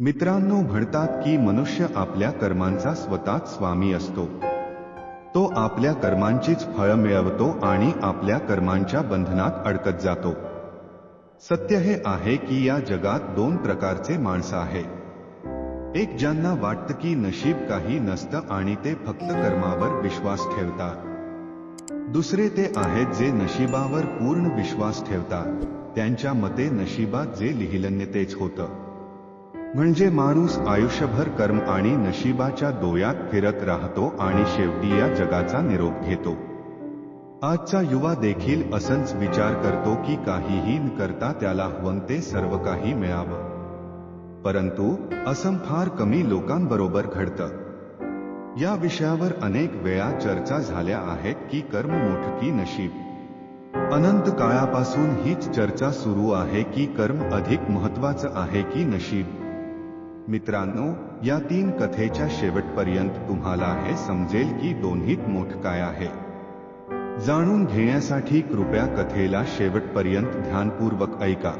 मित्रांनो म्हणतात की मनुष्य आपल्या कर्मांचा स्वतःच स्वामी असतो. तो आपल्या कर्मांचीच फळ मिळवतो आणि आपल्या कर्मांच्या बंधनात अडकत जातो. सत्य हे आहे की या जगात दोन प्रकारचे माणसं आहेत एक ज्यांना वाटतं की नशीब काही नसतं आणि ते फक्त कर्मावर विश्वास ठेवतात. दुसरे ते आहेत जे नशिबावर पूर्ण विश्वास ठेवतात. त्यांच्या मते नशिबात जे लिहिलन्य तेच होतं. म्हणजे माणूस आयुष्यभर कर्म आणि नशिबाच्या दोयात फिरत राहतो आणि शेवटी या जगाचा निरोप घेतो. आजचा युवा देखील असंच विचार करतो की काहीही न करता त्याला हवं ते सर्व काही मिळावं. परंतु असं फार कमी लोकांबरोबर घडतं. या विषयावर अनेक वेळा चर्चा झाल्या आहेत की कर्म मोठ की नशीब. अनंत काळापासून हीच चर्चा सुरू आहे की कर्म अधिक महत्वाचं आहे की नशीब. मित्रांनो या तीन कथेच्या शेवटपर्यंत तुम्हाला हे समजेल की दोन्हीत मोठ काय आहे. जाणून घेण्यासाठी कृपया कथेला शेवटपर्यंत ध्यानपूर्वक ऐका.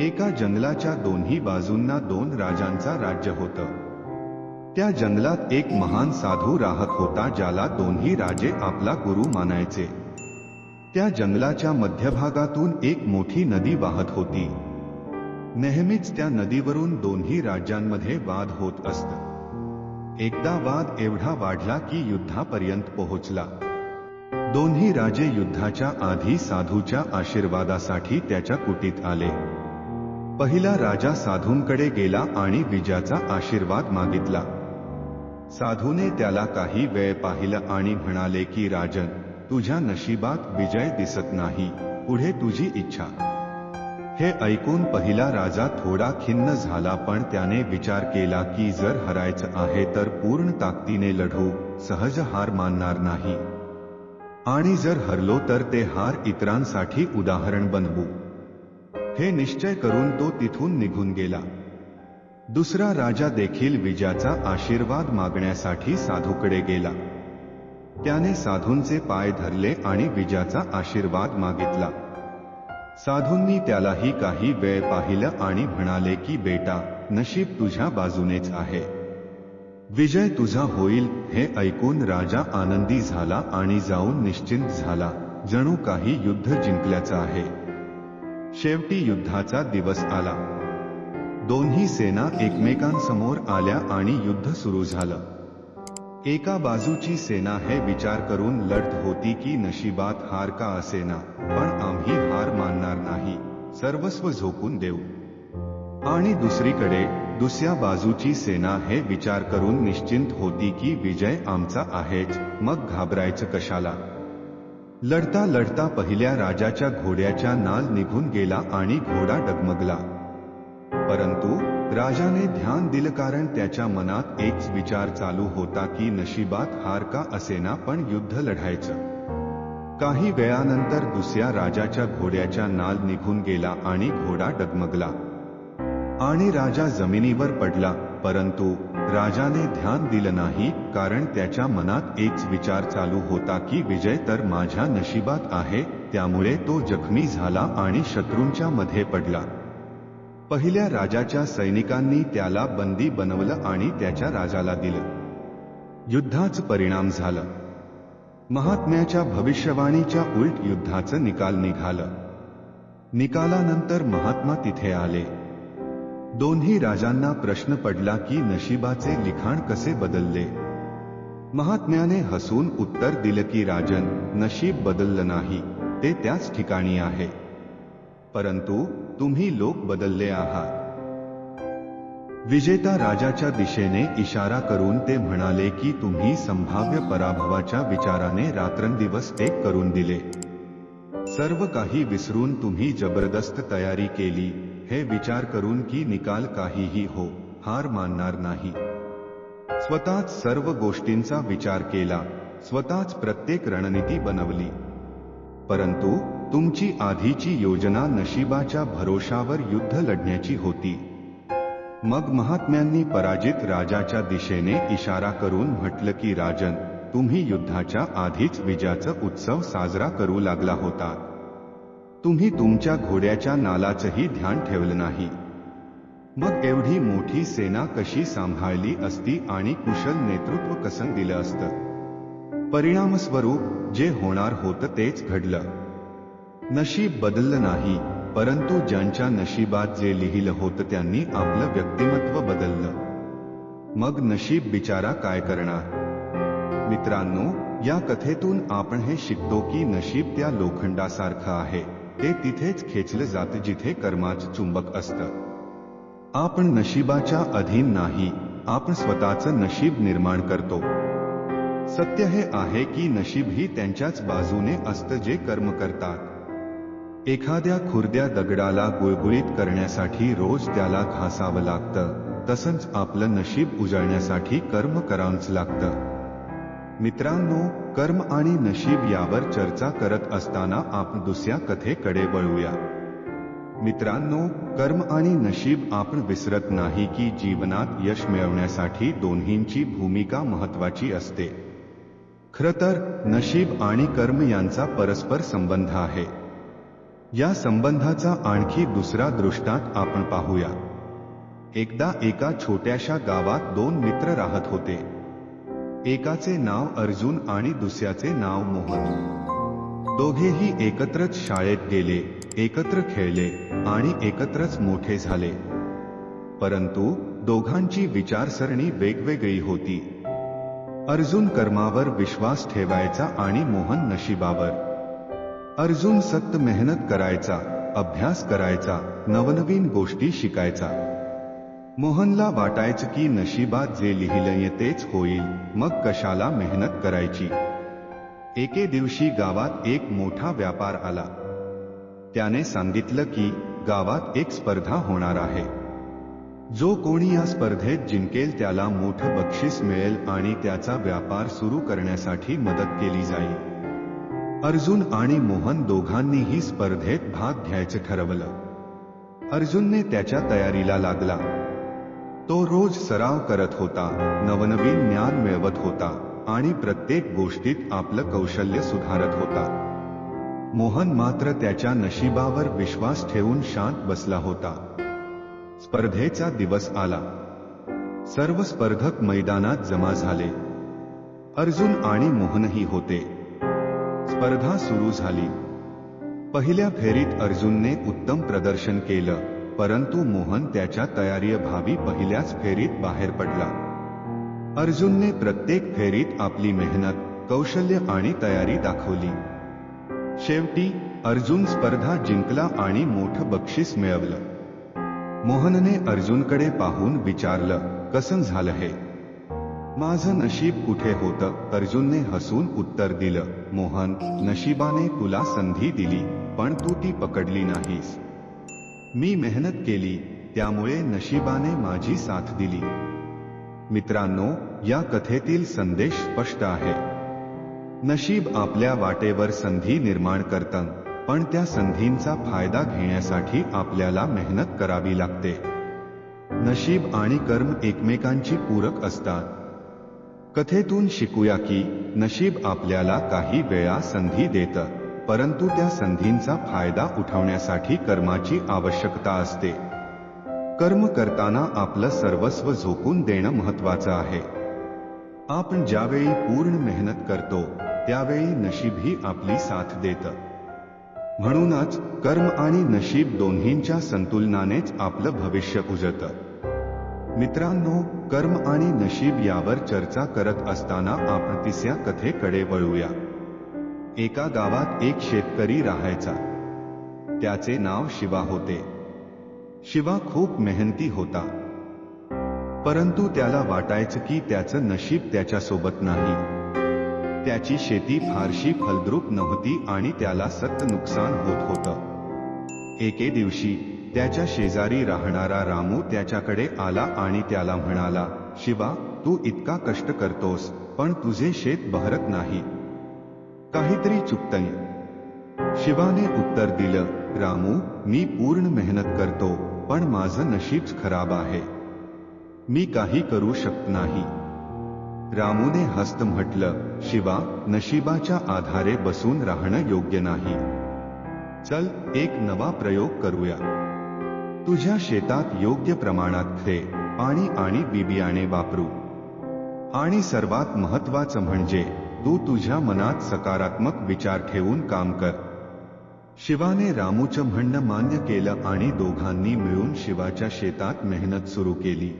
एका जंगलाच्या दोन्ही बाजूंना दोन राजांचा राज्य होतं. त्या जंगलात एक महान साधू राहत होता ज्याला दोन्ही राजे आपला गुरु मानायचे. त्या जंगलाच्या मध्यभागातून एक मोठी नदी वाहत होती. नेहमीच त्या नदीवरून दोन्ही राज्यांमध्ये वाद होत असत. एकदा वाद एवढा वाढला की युद्धापर्यंत पोहोचला. दोन्ही राजे युद्धाच्या आधी साधूच्या आशीर्वादासाठी त्याच्या कुटीत आले. पहिला राजा साधूंकडे गेला आणि विजयाचा आशीर्वाद मागितला. साधूने त्याला काही वेळ पाहिलं आणि म्हणाले की राजन तुझ्या नशिबात विजय दिसत नाही. पुढे तुझी इच्छा. हे ऐकून पहिला राजा थोडा खिन्न झाला पण त्याने विचार केला की जर हरायचं आहे तर पूर्ण ताकदीने लढू सहज हार मानणार नाही. आणि जर हरलो तर ते हार इतरांसाठी उदाहरण बनवू. हे निश्चय करून तो तिथून निघून गेला. दुसरा राजा देखील विजयाचा आशीर्वाद मागण्यासाठी साधूकडे गेला. त्याने साधूंचे पाय धरले आणि विजयाचा आशीर्वाद मागितला. साधूंनी त्यालाही काही वेळ पाहिलं आणि म्हणाले की बेटा नशीब तुझ्या बाजूनेच आहे. विजय तुझा होईल हे ऐकून राजा आनंदी झाला आणि जाऊन निश्चिंत झाला. जणू काही युद्ध जिंकल्याचा आहे. शेवटी युद्धाचा दिवस आला. दोन्ही सेना एकमेकांसमोर आल्या आणि युद्ध सुरू झालं. एका बाजूची सेना हे विचार करून लढत होती की नशिबात हार का असेना पण आम्ही हार मानणार नाही सर्वस्व झोकून देऊ. आणि दुसरीकडे दुसऱ्या बाजूची सेना हे विचार करून निश्चिंत होती की विजय आमचा आहेच मग घाबरायचं कशाला? लढता लढता पहिल्या राजाच्या घोड्याच्या नाल निघून गेला आणि घोडा डगमगला. परंतु राजाने ध्यान दिलं कारण त्याच्या मनात एकच विचार चालू होता की नशिबात हार का असेना पण युद्ध लढायचं. काही वेळानंतर दुसऱ्या राजाच्या घोड्याच्या नाल निघून गेला आणि घोडा डगमगला. आणि राजा जमिनीवर पडला परंतु राजाने ध्यान दिलं नाही कारण त्याच्या मनात एकच विचार चालू होता की विजय तर माझ्या नशिबात आहे त्यामुळे तो जखमी झाला आणि शत्रूंच्या मध्ये पडला. पहिल्या राजाच्या सैनिकांनी त्याला बंदी बनवलं आणि त्याच्या राजाला दिलं. युद्धाच परिणाम झालं. महात्म्याच्या भविष्यवाणीच्या उलट युद्धाचं निकाल निघालं. निकालानंतर महात्मा तिथे आले. दोन्ही राजांना प्रश्न पडला की नशिबाचे लिखाण कसे बदलले? महात्म्याने हसून उत्तर दिलं की राजन नशीब बदललं नाही. ते त्याच ठिकाणी आहे. परंतु तुम्ही लोक बदलले आहात. विजेता राजाच्या दिशेने इशारा करून ते म्हणाले की तुम्ही संभाव्य पराभवाच्या विचाराने रात्रंदिवस एक करून दिले. सर्व काही विसरून तुम्ही जबरदस्त तयारी केली हे विचार करून की निकाल काहीही हो हार मानणार नाही. स्वतःच सर्व गोष्टींचा विचार केला स्वतःच प्रत्येक रणनीती बनवली. परंतु तुमची आधीची योजना नशिबाच्या भरोशावर युद्ध लढण्याची होती. मग महात्म्यांनी पराजित राजाच्या दिशेने इशारा करून म्हटलं की राजन तुम्ही युद्धाच्या आधीच विजयाचा उत्सव साजरा करू लागला होता. तुम्ही तुमच्या घोड्याच्या नालाचंही ध्यान ठेवलं नाही. मग एवढी मोठी सेना कशी सांभाळली असती आणि कुशल नेतृत्व कसं दिलं असतं? परिणामस्वरूप जे होणार होतं तेच घडलं. नशीब बदललं नाही परंतु ज्यांच्या नशिबात जे लिहिलं होतं त्यांनी आपलं व्यक्तिमत्व बदललं. मग नशीब बिचारा काय करणार? मित्रांनो या कथेतून आपण हे शिकतो की नशीब त्या लोखंडासारखं आहे ते तिथेच खेचलं जातं जिथे कर्माच चुंबक असतं. आपण नशिबाच्या अधीन नाही आपण स्वतःचं नशीब निर्माण करतो. सत्य हे आहे की नशीब ही त्यांच्याच बाजूने असतं जे कर्म करतात. एखाद्या खुर्द्या दगडाला गुळगुळीत करण्यासाठी रोज त्याला घासावं लागतं. तसंच आपलं नशीब उजळण्यासाठी कर्म करावंच लागतं. मित्रांनो कर्म आणि नशीब यावर चर्चा करत असताना आपण दुसऱ्या कथेकडे वळूया. मित्रांनो कर्म आणि नशीब आपण विसरत नाही की जीवनात यश मिळवण्यासाठी दोन्हींची भूमिका महत्वाची असते. खरं तर नशीब आणि कर्म यांचा परस्पर संबंध आहे. या संबंधाचा आणखी दुसरा दृष्टांत आपण पाहूया. एकदा एका छोट्याशा गावात दोन मित्र राहत होते. एकाचे नाव अर्जुन आणि दुसऱ्याचे नाव मोहन. दोघेही एकत्रच शाळेत गेले एकत्र खेळले आणि एकत्रच मोठे झाले. परंतु दोघांची विचारसरणी वेगवेगळी होती. अर्जुन कर्मावर विश्वास ठेवायचा आणि मोहन नशिबावर. अर्जुन सक्त मेहनत करायचा अभ्यास करायचा नवनवीन गोष्टी शिकायचा. मोहनला वाटायचं की नशिबात जे लिहिलंय तेच होईल मग कशाला मेहनत करायची? एके दिवशी गावात एक मोठा व्यापार आला. त्याने सांगितलं की गावात एक स्पर्धा होणार आहे. जो कोणी या स्पर्धेत जिंकेल त्याला मोठं बक्षीस मिळेल आणि त्याचा व्यापार सुरू करण्यासाठी मदत केली जाईल. अर्जुन आणि मोहन दोघांनीही स्पर्धेत भाग घ्यायचं ठरवलं. अर्जुनने त्याच्या तयारीला लागला. तो रोज सराव करत होता नवनवीन ज्ञान मिळवत होता आणि प्रत्येक गोष्टीत आपलं कौशल्य सुधारत होता. मोहन मात्र त्याच्या नशिबावर विश्वास ठेवून शांत बसला होता. स्पर्धेचा दिवस आला. सर्व स्पर्धक मैदानात जमा झाले. अर्जुन आणि मोहनही होते. स्पर्धा सुरू झाली. पहिल्या फेरीत अर्जुनने उत्तम प्रदर्शन केलं परंतु मोहन त्याच्या भावी पहिल्याच फेरीत बाहेर पडला. अर्जुनने प्रत्येक फेरीत आपली मेहनत कौशल्य आणि तयारी दाखवली. शेवटी अर्जुन स्पर्धा जिंकला आणि मोठं बक्षीस मिळवलं. मोहनने अर्जुनकडे पाहून विचारलं कसं झालं हे? माझं नशीब कुठे होतं? अर्जुनने हसून उत्तर दिलं मोहन नशिबाने तुला संधी दिली पण तू ती पकडली नाहीस. मी मेहनत केली त्यामुळे नशिबाने माझी साथ दिली. मित्रांनो या कथेतील संदेश स्पष्ट आहे. नशीब आपल्या वाटेवर संधी निर्माण करतं पण त्या संधींचा फायदा घेण्यासाठी आपल्याला मेहनत करावी लागते. नशीब आणि कर्म एकमेकांची पूरक असतात कथेतून शिकूया की नशीब आपल्याला काही वेळा संधी देतं परंतु त्या संधींचा फायदा उठवण्यासाठी कर्माची आवश्यकता असते. कर्म करताना आपलं सर्वस्व झोकून देणं महत्वाचं आहे. आपण ज्यावेळी पूर्ण मेहनत करतो त्यावेळी नशीबही आपली साथ देतं. म्हणूनच कर्म आणि नशीब दोन्हींच्या संतुलनानेच आपलं भविष्य उजळतं. मित्रांनो कर्म आणि नशीब यावर चर्चा करत असताना आपण तिसऱ्या कथेकडे वळूया. एका गावात एक शेतकरी राहायचा. त्याचे नाव शिवा होते. शिवा खूप मेहनती होता. परंतु त्याला वाटायचं की त्याचं नशीब त्याच्यासोबत नाही. त्याची शेती फारशी फलद्रूप नव्हती आणि त्याला सत नुकसान होत होतं. एके दिवशी त्याच्या शेजारी राहणारा रामू त्याच्याकडे आला आणि त्याला म्हणाला शिवा तू इतका कष्ट करतोस पण तुझे शेत बहरत नाही. काहीतरी चुकतंय. शिवाने उत्तर दिलं रामू मी पूर्ण मेहनत करतो पण माझं नशीबच खराब आहे. मी काही करू शकत नाही. रामूने हस्त म्हटलं शिवा नशिबाच्या आधारे बसून राहणं योग्य नाही. चल एक नवा प्रयोग करूया. तुझ्या शेतात योग्य प्रमाणात खे पाणी आणि बिबियाणे वापरू. आणि सर्वात महत्वाचं म्हणजे तू तुझ्या मनात सकारात्मक विचार ठेवून काम कर. शिवाने रामूचं म्हणणं मान्य केलं आणि दोघांनी मिळून शिवाच्या शेतात मेहनत सुरू केली.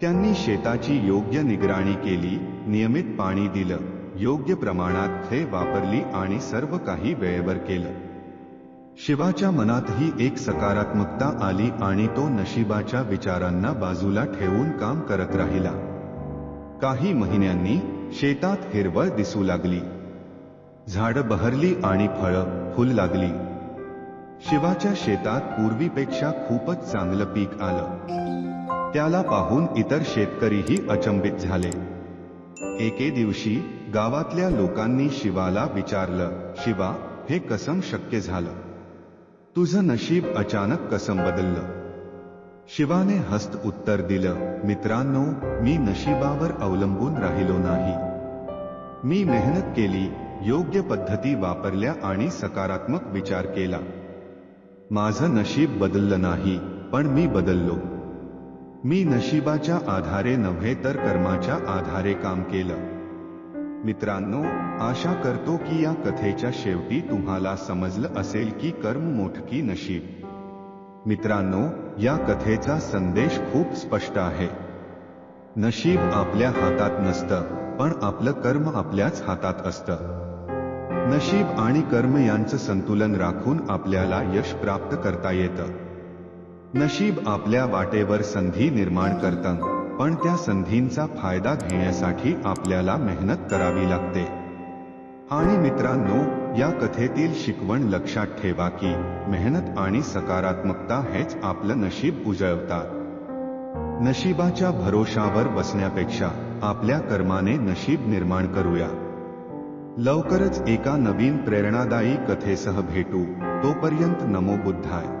त्यांनी शेताची योग्य निगराणी केली नियमित पाणी दिलं योग्य प्रमाणात खे वापरली आणि सर्व काही वेळेवर केलं. शिवाच्या मनातही एक सकारात्मकता आली आणि तो नशिबाच्या विचारांना बाजूला ठेवून काम करत राहिला. काही महिन्यांनी शेतात हिरवळ दिसू लागली. झाडं बहरली आणि फळं फुल लागली. शिवाच्या शेतात पूर्वीपेक्षा खूपच चांगलं पीक आलं. त्याला पाहून इतर शेतकरीही अचंबित झाले. एके दिवशी गावातल्या लोकांनी शिवाला विचारलं शिवा हे कसं शक्य झालं? तुझं नशीब अचानक कसं बदललं? शिवाने हस्त उत्तर दिलं मित्रांनो मी नशिबावर अवलंबून राहिलो नाही. मी मेहनत केली योग्य पद्धती वापरल्या आणि सकारात्मक विचार केला. माझं नशीब बदललं नाही पण मी बदललो. मी नशिबाच्या आधारे नव्हे तर कर्माच्या आधारे काम केलं. मित्रांनो आशा करतो की या कथेच्या शेवटी तुम्हाला समजलं असेल की कर्म मोठकी नशीब. मित्रांनो या कथेचा संदेश खूप स्पष्ट आहे. नशीब आपल्या हातात नसतं पण आपलं कर्म आपल्याच हातात असतं. नशीब आणि कर्म यांचं संतुलन राखून आपल्याला यश प्राप्त करता येतं. नशीब आपल्या वाटेवर संधी निर्माण करतं. पण त्या संधींचा फायदा घेण्यासाठी आपल्याला मेहनत करावी लागते. आणि मित्रांनो या कथेतील शिकवण लक्षात ठेवा की मेहनत आणि सकारात्मकता हेच आपलं नशीब उजळवतात नशिबाच्या भरोशावर बसण्यापेक्षा आपल्या कर्माने नशीब निर्माण करूया. लवकरच एका नवीन प्रेरणादायी कथेसह भेटू. तोपर्यंत नमो बुद्धाय.